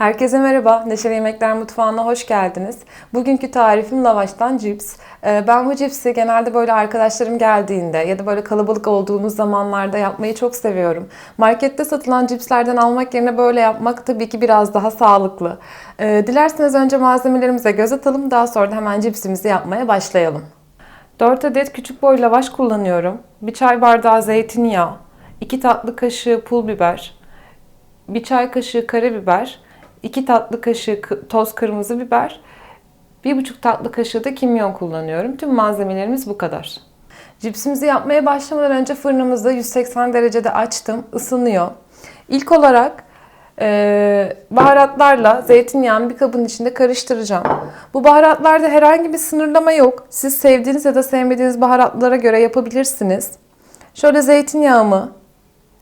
Herkese merhaba, Neşeli Yemekler Mutfağı'na hoş geldiniz. Bugünkü tarifim lavaştan cips. Ee, Ben bu cipsi genelde böyle arkadaşlarım geldiğinde ya da böyle kalabalık olduğunuz zamanlarda yapmayı çok seviyorum. Markette satılan cipslerden almak yerine böyle yapmak tabii ki biraz daha sağlıklı. Ee, Dilerseniz önce malzemelerimize göz atalım, daha sonra da hemen cipsimizi yapmaya başlayalım. 4 adet küçük boy lavaş kullanıyorum. Bir çay bardağı zeytinyağı, 2 tatlı kaşığı pul biber, bir çay kaşığı karabiber, 2 tatlı kaşığı toz kırmızı biber, 1,5 tatlı kaşığı da kimyon kullanıyorum. Tüm malzemelerimiz bu kadar. Cipsimizi yapmaya başlamadan önce fırınımızı 180 derecede açtım, ısınıyor. İlk olarak eee, baharatlarla zeytinyağını bir kabın içinde karıştıracağım. Bu baharatlarda herhangi bir sınırlama yok. Siz sevdiğiniz ya da sevmediğiniz baharatlara göre yapabilirsiniz. Şöyle zeytinyağımı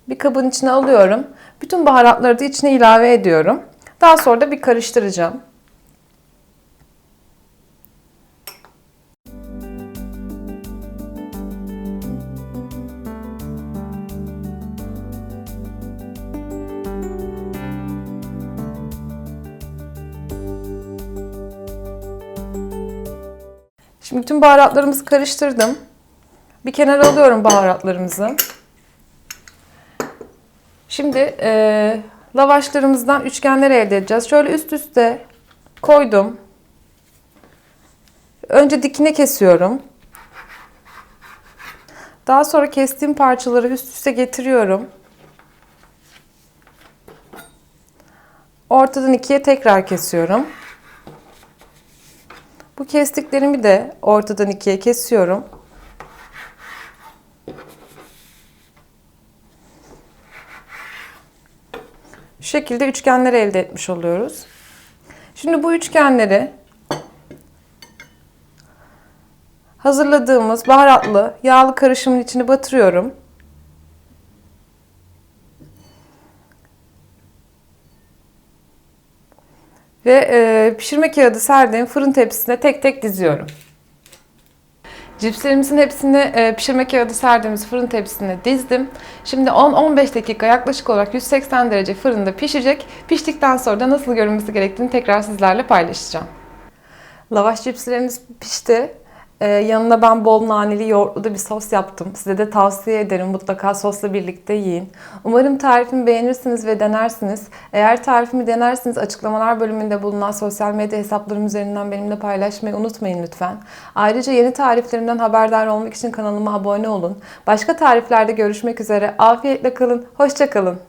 bir kabın içine alıyorum. Bütün baharatları da içine ilave ediyorum. Daha sonra da bir karıştıracağım. Şimdi bütün baharatlarımızı karıştırdım. Bir kenara alıyorum baharatlarımızı. Şimdi e, lavaşlarımızdan üçgenler elde edeceğiz. Şöyle üst üste koydum. Önce dikine kesiyorum. Daha sonra kestiğim parçaları üst üste getiriyorum. Ortadan ikiye tekrar kesiyorum. Bu kestiklerimi de ortadan ikiye kesiyorum. Şekilde üçgenler elde etmiş oluyoruz. Şimdi bu üçgenleri hazırladığımız baharatlı yağlı karışımın içine batırıyorum. Ve e, pişirme kağıdı serdiğim fırın tepsisine tek tek diziyorum. Cipslerimizin hepsini e, pişirme kağıdı serdiğimiz fırın tepsisine dizdim. Şimdi 10-15 dakika yaklaşık olarak 180 derece fırında pişecek. Piştikten sonra da nasıl görünmesi gerektiğini tekrar sizlerle paylaşacağım. Lavaş cipslerimiz pişti. Ee, yanına ben bol naneli yoğurtlu da bir sos yaptım. Size de tavsiye ederim. Mutlaka sosla birlikte yiyin. Umarım tarifimi beğenirsiniz ve denersiniz. Eğer tarifimi denersiniz açıklamalar bölümünde bulunan sosyal medya hesaplarım üzerinden benimle paylaşmayı unutmayın lütfen. Ayrıca yeni tariflerimden haberdar olmak için kanalıma abone olun. Başka tariflerde görüşmek üzere. Afiyetle kalın. Hoşça kalın.